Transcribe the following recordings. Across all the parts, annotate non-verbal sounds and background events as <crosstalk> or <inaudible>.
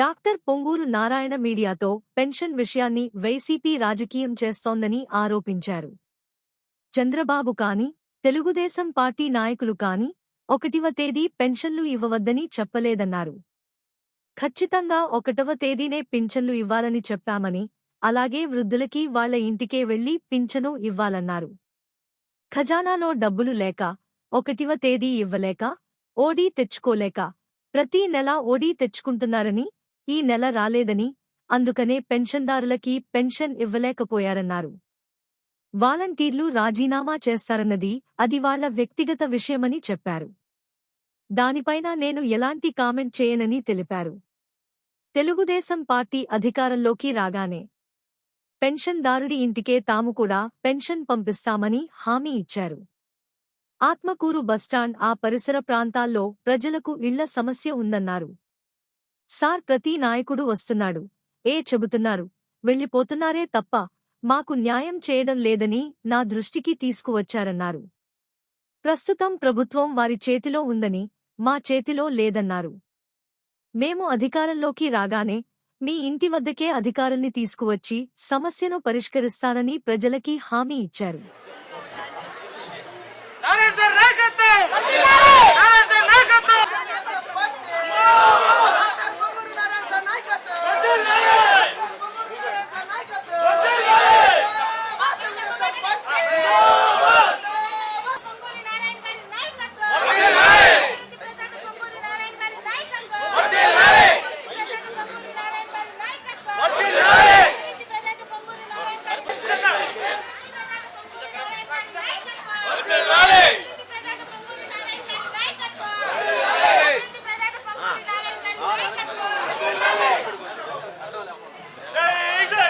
Doctor Ponguru Narayana మీడియాతో pension విషయాన్ని YCP రాజకీయం చేస్తోందని ఆరోపించారు. చంద్రబాబు కాని తెలుగుదేశం పార్టీ నాయకులు కాని ఒకటివ తేదీ పెన్షన్లు ఇవ్వవద్దని చెప్పలేదన్నారు. ఖచ్చితంగా ఒకటవ తేదీనే పింఛన్లు ఇవ్వాలని చెప్పామని అలాగే వృద్ధులకి వాళ్ళ ఇంటికే వెళ్ళి పింఛను ఇవ్వాలన్నారు. ఖజానాలో డబ్బులు లేక ఒకటివ తేదీ ఇవ్వలేక ఓడీ తెచ్చుకోలేక ప్రతి నెలా ఓడీ తెచ్చుకుంటున్నారని ఈ నెల రాలేదని అందుకనే పెన్షన్దారులకి పెన్షన్ ఇవ్వలేకపోయారన్నారు. వాలంటీర్లు రాజీనామా చేస్తారన్నది అది వాళ్ళ వ్యక్తిగత విషయమని చెప్పారు. దానిపైన నేను ఎలాంటి కామెంట్ చేయనని తెలిపారు. తెలుగుదేశం పార్టీ అధికారంలోకి రాగానే పెన్షన్దారుడి ఇంటికే తాము కూడా పెన్షన్ పంపిస్తామని హామీ ఇచ్చారు. ఆత్మకూరు బస్టాండ్ ఆ పరిసర ప్రాంతాల్లో ప్రజలకు ఇళ్ళ సమస్య ఉందన్నారు. సార్ ప్రతి నాయకుడు వస్తున్నాడు. ఏ చెబుతున్నారు? వెళ్ళిపోతున్నారే తప్ప మాకు న్యాయం చేయడం లేదని నా దృష్టికి తీసుకువచ్చారన్నారు. ప్రస్తుతం ప్రభుత్వం వారి చేతిలో ఉందని మా చేతిలో లేదన్నారు. మేము అధికారంలోకి రాగానే మీ ఇంటి వద్దకే అధికారుల్ని తీసుకువచ్చి సమస్యను పరిష్కరిస్తానని ప్రజలకి హామీ ఇచ్చారు.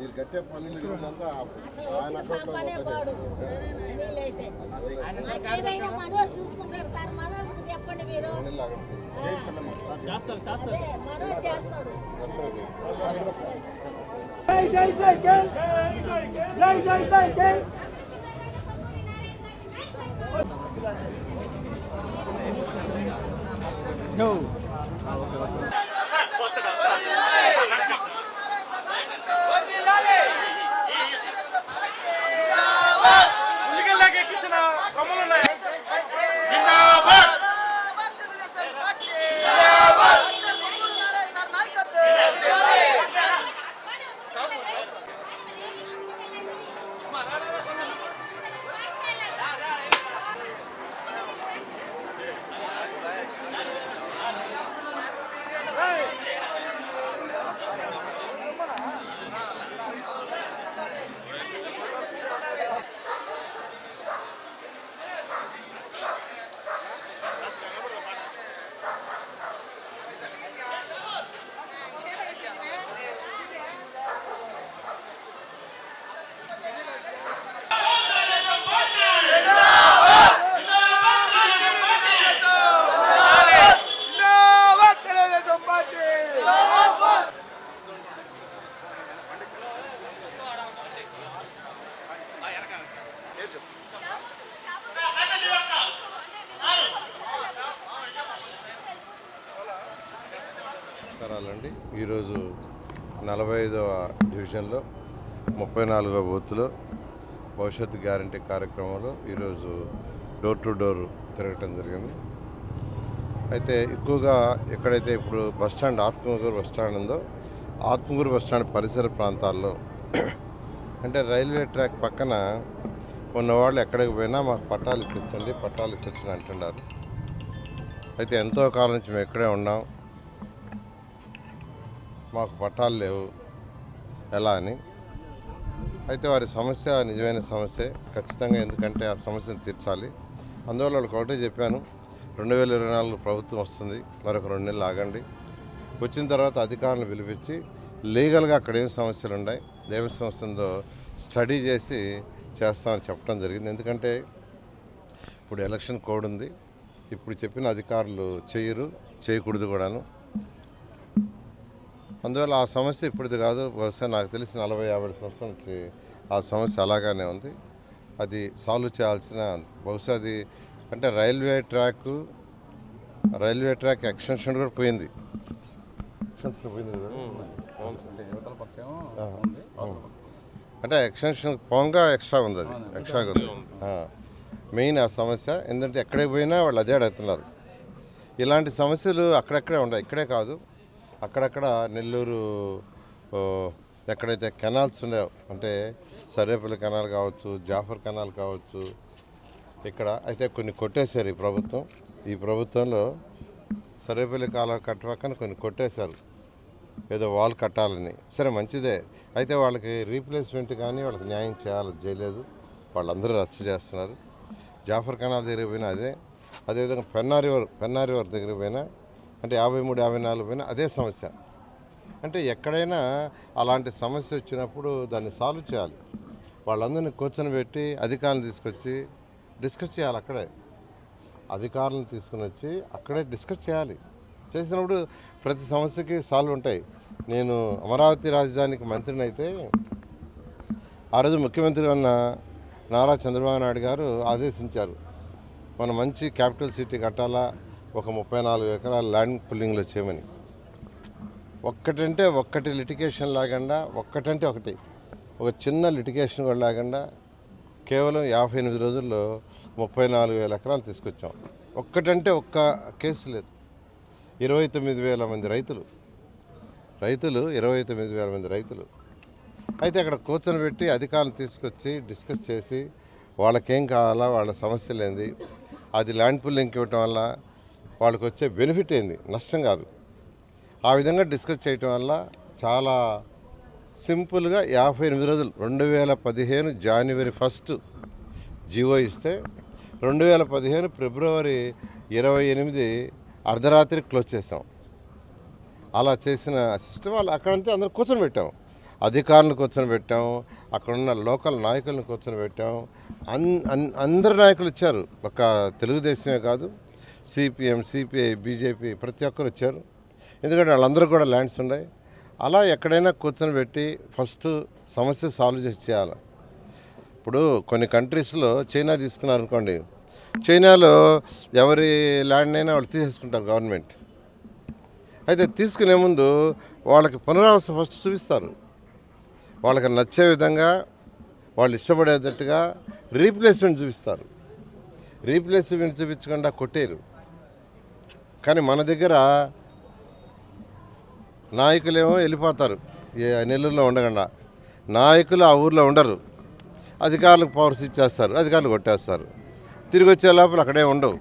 మీరు కట్టే ఆయన జై జై సైకిల్ జై. జై సైకిల్ ఉల్లిగడ్డకి ఎక్కించిన కొమ్మలు ఉన్నాయి జిందాబాద్ జిందాబాద్ తెలుగుదేశం పార్టీ నమస్కారాలండి ఈరోజు నలభై ఐదవ డివిజన్లో ముప్పై నాలుగవ బూత్లో భవిష్యత్తు గ్యారంటీ కార్యక్రమంలో ఈరోజు డోర్ టు డోర్ తిరగటం జరిగింది. అయితే ఎక్కువగా ఎక్కడైతే ఇప్పుడు bus stand Atmakur bus stand ఉందో ఆత్మకూరు బస్ స్టాండ్ పరిసర ప్రాంతాల్లో <clears throat> అంటే రైల్వే ట్రాక్ పక్కన ఉన్న వాళ్ళు ఎక్కడికి పోయినా మాకు పట్టాలు ఇప్పించండి పట్టాలు ఇప్పించండి అంటున్నారు. అయితే ఎంతో కాలం నుంచి మేము ఇక్కడే ఉన్నాం. మాకు పట్టాలు లేవు. ఎలా అని. అయితే వారి సమస్య నిజమైన సమస్య ఖచ్చితంగా ఎందుకంటే ఆ సమస్యను తీర్చాలి. అందువల్ల వాళ్ళకి ఒకటే చెప్పాను రెండు వేల ఇరవై నాలుగు ప్రభుత్వం వస్తుంది మరొక రెండు నెలలు ఆగండి. వచ్చిన తర్వాత అధికారులను పిలిపించి లీగల్గా అక్కడ ఏం సమస్యలు ఉన్నాయి దేవ సంస్థ ఉందో స్టడీ చేసి చేస్తామని చెప్పడం జరిగింది. ఎందుకంటే ఇప్పుడు ఎలక్షన్ కోడ్ ఉంది ఇప్పుడు చెప్పిన అధికారులు చేయరు చేయకూడదు కూడాను. అందువల్ల ఆ సమస్య ఇప్పుడుది కాదు. బహుశా నాకు తెలిసి నలభై యాభై సంవత్సరాల నుంచి ఆ సమస్య అలాగానే ఉంది. అది సాల్వ్ చేయాల్సిన బహుశా అది అంటే railway track railway track extension కూడా పోయింది. అంటే ఎక్స్టెన్షన్ పోగా ఎక్స్ట్రా ఉంది అది. ఎక్స్ట్రాగా ఉంది. ఆ. మెయిన్ ఆ సమస్య. ఎందుకంటే ఎక్కడికి పోయినా వాళ్ళు అదే అడుగుతున్నారు. ఇలాంటి సమస్యలు అక్కడక్కడే ఉన్నాయి ఇక్కడే కాదు. అక్కడక్కడ నెల్లూరు ఎక్కడైతే కెనాల్స్ ఉన్నాయో అంటే సర్వేపల్లి కెనాల్ కావచ్చు జాఫర్ కెనాల్ కావచ్చు ఇక్కడ అయితే కొన్ని కొట్టేశారు ఈ ప్రభుత్వం. ఈ ప్రభుత్వంలో సర్వేపల్లి కాలువ కట్టపక్కన కొన్ని కొట్టేశారు. ఏదో వాల్ కట్టాలని. సరే మంచిదే. అయితే వాళ్ళకి రీప్లేస్మెంట్ కానీ వాళ్ళకి న్యాయం చేయాలి చేయలేదు. వాళ్ళందరూ రచ్చ చేస్తున్నారు. జాఫర్ కెనాల్ దగ్గర పోయినా అదే. అదేవిధంగా పెన్నా రివర్ పెన్నా రివర్ దగ్గర పోయినా అంటే యాభై మూడు యాభై నాలుగు పైన అదే సమస్య. అంటే ఎక్కడైనా అలాంటి సమస్య వచ్చినప్పుడు దాన్ని సాల్వ్ చేయాలి. వాళ్ళందరినీ కూర్చొని పెట్టి అధికారులను తీసుకొచ్చి డిస్కస్ చేయాలి అక్కడే. అధికారులను తీసుకుని వచ్చి అక్కడే డిస్కస్ చేయాలి. చేసినప్పుడు ప్రతి సమస్యకి సాల్వ్ ఉంటాయి. నేను అమరావతి రాజధానికి మంత్రిని అయితే ఆ రోజు ముఖ్యమంత్రి ఉన్న నారా చంద్రబాబు నాయుడు గారు ఆదేశించారు. మనం మంచి క్యాపిటల్ సిటీ కట్టాలా? ఒక ముప్పై నాలుగు ఎకరాల ల్యాండ్ పుల్లింగ్లో చేయమని. ఒక్కటంటే ఒక్కటి లిటిగేషన్ లాగండా ఒక్కటంటే ఒకటి. ఒక చిన్న లిటిగేషన్ కూడా లేకుండా కేవలం యాభై ఎనిమిది రోజుల్లో ముప్పై నాలుగు వేల ఎకరాలు తీసుకొచ్చాం. ఒక్కటంటే ఒక్క కేసు లేదు. ఇరవై తొమ్మిది వేల మంది రైతులు. రైతులు ఇరవై తొమ్మిది వేల మంది రైతులు. అయితే అక్కడ కూర్చొని పెట్టి అధికారులు తీసుకొచ్చి డిస్కస్ చేసి వాళ్ళకేం కావాలా వాళ్ళ సమస్యలు ఏంది అది ల్యాండ్ పుల్లింగ్కి ఇవ్వటం వల్ల వాళ్ళకి వచ్చే బెనిఫిట్ ఏంది? నష్టం కాదు. ఆ విధంగా డిస్కస్ చేయటం వల్ల చాలా సింపుల్గా యాభై ఎనిమిది రోజులు రెండు వేల పదిహేను జనవరి ఫస్ట్ జీవో ఇస్తే రెండు వేల పదిహేను ఫిబ్రవరి ఇరవై ఎనిమిది అర్ధరాత్రి క్లోజ్ చేసాం అలా చేసిన సిస్టమ్ వాళ్ళు అక్కడంతా అందరూ కూర్చొని పెట్టాం. అధికారులను కూర్చొని పెట్టాం అక్కడ ఉన్న లోకల్ నాయకులను కూర్చొని పెట్టాం. అన్ అన్- అందరు నాయకులు ఇచ్చారు. ఒక తెలుగుదేశమే కాదు సిపిఎం సిపిఐ బీజేపీ ప్రతి ఒక్కరు వచ్చారు. ఎందుకంటే వాళ్ళందరూ కూడా ల్యాండ్స్ ఉన్నాయి. అలా ఎక్కడైనా కూర్చొని పెట్టి ఫస్ట్ సమస్య సాల్వ్ చేసి చేయాలి. ఇప్పుడు కొన్ని కంట్రీస్లో చైనా తీసుకున్నారు అనుకోండి. చైనాలో ఎవరి ల్యాండ్ అయినా వాళ్ళు తీసేసుకుంటారు గవర్నమెంట్. అయితే తీసుకునే ముందు వాళ్ళకి పునరావాసం ఫస్ట్ చూపిస్తారు. వాళ్ళకి నచ్చే విధంగా వాళ్ళు ఇష్టపడేటట్టుగా రీప్లేస్మెంట్ చూపిస్తారు. రీప్లేస్మెంట్ చూపించకుండా కొట్టేరు కానీ మన దగ్గర నాయకులేమో వెళ్ళిపోతారు. ఏ నెల్లూరులో ఉండకుండా. నాయకులు ఆ ఊర్లో ఉండరు. అధికారులకు పవర్స్ ఇచ్చేస్తారు అధికారులు కొట్టేస్తారు. తిరిగి వచ్చే లోపల అక్కడే ఉండవు.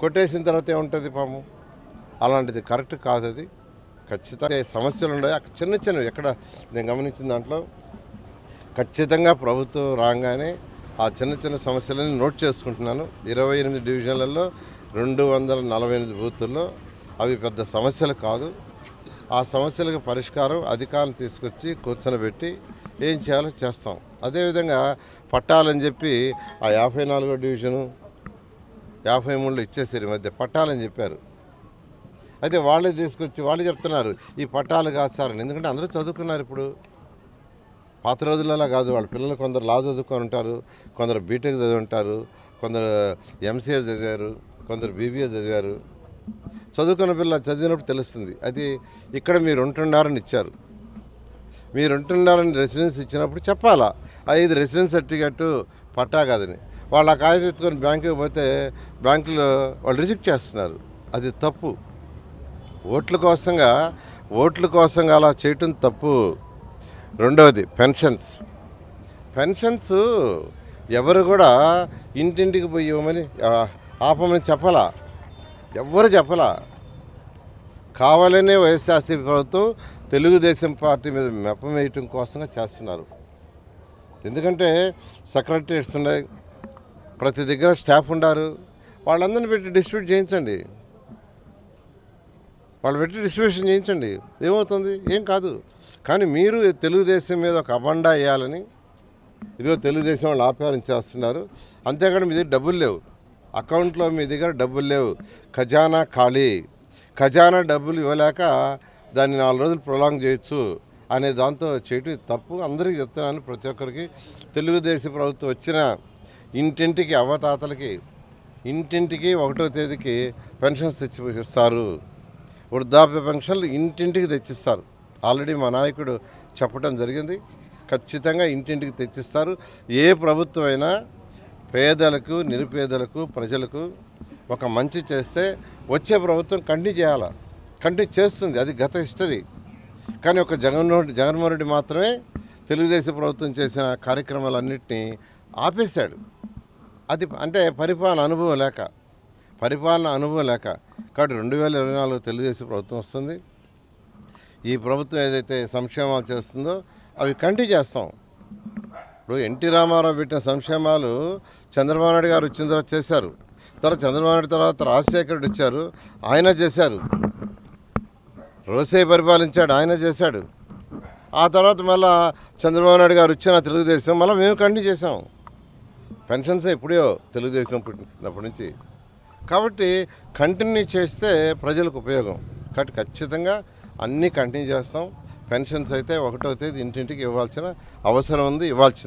కొట్టేసిన తర్వాత ఏముంటుంది పాము అలాంటిది కరెక్ట్ కాదు అది. ఖచ్చితంగా సమస్యలు ఉన్నాయి అక్కడ చిన్న చిన్నవి ఎక్కడ నేను గమనించిన దాంట్లో ఖచ్చితంగా ప్రభుత్వం రాగానే ఆ చిన్న చిన్న సమస్యలని నోట్ చేసుకుంటున్నాను. ఇరవై ఎనిమిది డివిజన్లలో రెండు వందల నలభై ఎనిమిది బూతుల్లో అవి పెద్ద సమస్యలు కాదు. ఆ సమస్యలకు పరిష్కారం అధికారం తీసుకొచ్చి కూర్చొనబెట్టి ఏం చేయాలో చేస్తాం. అదేవిధంగా పట్టాలని చెప్పి ఆ యాభై నాలుగో డివిజను యాభై మూడులో ఇచ్చేసారు ఈ మధ్య పట్టాలని చెప్పారు. అయితే వాళ్ళే తీసుకొచ్చి వాళ్ళు చెప్తున్నారు ఈ పట్టాలు కాదు సార్ అని. ఎందుకంటే అందరూ చదువుకున్నారు ఇప్పుడు. పాత రోజులలో కాదు వాళ్ళ పిల్లలు కొందరు లా చదువుకొని ఉంటారు కొందరు బీటెక్ చదివి ఉంటారు కొందరు ఎంసీఏ చదివారు. కొందరు బీబీఏ చదివారు. చదువుకున్న పిల్ల చదివినప్పుడు తెలుస్తుంది. అది ఇక్కడ మీరు ఉంటున్నారని ఇచ్చారు. మీరు ఉంటున్నారని రెసిడెన్స్ ఇచ్చినప్పుడు చెప్పాలా? "ఆ, ఇది రెసిడెన్స్ సర్టిఫికెట్ పట్టా కాదని. వాళ్ళు ఆ కాగితం ఎత్తుకొని బ్యాంకుకి పోతే బ్యాంకులో వాళ్ళు రిజెక్ట్ చేస్తున్నారు. అది తప్పు. ఓట్ల కోసంగా ఓట్ల కోసంగా అలా చేయటం తప్పు. రెండవది పెన్షన్స్. పెన్షన్స్ ఎవరు కూడా ఇంటింటికి పోయి ఇవ్వమని ఆపమని చెప్పలా. ఎవ్వరు చెప్పలా. కావాలనే వైఎస్ఆర్సీపీ ప్రభుత్వం తెలుగుదేశం పార్టీ మీద మెప్పమేయటం కోసంగా చేస్తున్నారు. ఎందుకంటే సెక్రటరీస్ ఉన్నాయి ప్రతి దగ్గర స్టాఫ్ ఉండారు. వాళ్ళందరిని పెట్టి డిస్ట్రిబ్యూట్ చేయించండి. వాళ్ళు పెట్టి డిస్ట్రిబ్యూషన్ చేయించండి. ఏమవుతుంది? ఏం కాదు. కానీ మీరు తెలుగుదేశం మీద ఒక అబండా వేయాలని ఇదిగో తెలుగుదేశం వాళ్ళు ఆపారం చేస్తున్నారు. అంతేకాని మీ దగ్గర డబ్బులు లేవు. అకౌంట్లో మీ దగ్గర డబ్బులు లేవు. ఖజానా ఖాళీ. ఖజానా డబ్బులు ఇవ్వలేక దాన్ని నాలుగు రోజులు ప్రొలాంగ్ చేయొచ్చు అనే దాంతో చేయటం తప్పు. అందరికీ చెప్తున్నాను ప్రతి ఒక్కరికి. తెలుగుదేశం ప్రభుత్వం వచ్చిన ఇంటింటికి అవతాతలకి ఇంటింటికి ఒకటో తేదీకి పెన్షన్స్ తెచ్చి ఇస్తారు వృద్ధాప్య పెన్షన్లు ఇంటింటికి తెచ్చిస్తారు. ఆల్రెడీ మా నాయకుడు చెప్పడం జరిగింది. ఖచ్చితంగా ఇంటింటికి తెచ్చిస్తారు. ఏ ప్రభుత్వం అయినా పేదలకు నిరుపేదలకు ప్రజలకు ఒక మంచి చేస్తే వచ్చే ప్రభుత్వం కంటిన్యూ చేయాలి? కంటిన్యూ చేస్తుంది. అది గత హిస్టరీ. కానీ ఒక జగన్మోహన్ జగన్మోహన్ రెడ్డి మాత్రమే తెలుగుదేశం ప్రభుత్వం చేసిన కార్యక్రమాలన్నింటినీ ఆపేశాడు. అది అంటే పరిపాలన అనుభవం లేక. పరిపాలన అనుభవం లేక. కాబట్టి రెండు వేల ఇరవై నాలుగు తెలుగుదేశం ప్రభుత్వం వస్తుంది. ఈ ప్రభుత్వం ఏదైతే సంక్షేమాలు చేస్తుందో అవి కంటిన్యూ చేస్తాం. ఇప్పుడు ఎన్టీ రామారావు పెట్టిన సంక్షేమాలు చంద్రబాబు నాయుడు గారు వచ్చిన తర్వాత చేశారు. తర్వాత చంద్రబాబు నాయుడు తర్వాత రాజశేఖర రెడ్డి వచ్చారు. ఆయన చేశారు. రోసే పరిపాలించాడు ఆయన చేశాడు. ఆ తర్వాత మళ్ళా చంద్రబాబు నాయుడు గారు వచ్చిన తెలుగుదేశం మళ్ళీ మేము కంటిన్యూ చేసాం పెన్షన్స్ ఎప్పుడో తెలుగుదేశం పుట్టినప్పటి నుంచి. కాబట్టి కంటిన్యూ చేస్తే ప్రజలకు ఉపయోగం. కాబట్టి ఖచ్చితంగా అన్నీ కంటిన్యూ చేస్తాం. పెన్షన్స్ అయితే ఒకటో తేదీ ఇంటింటికి ఇవ్వాల్సిన అవసరం ఉంది ఇవ్వాల్సింది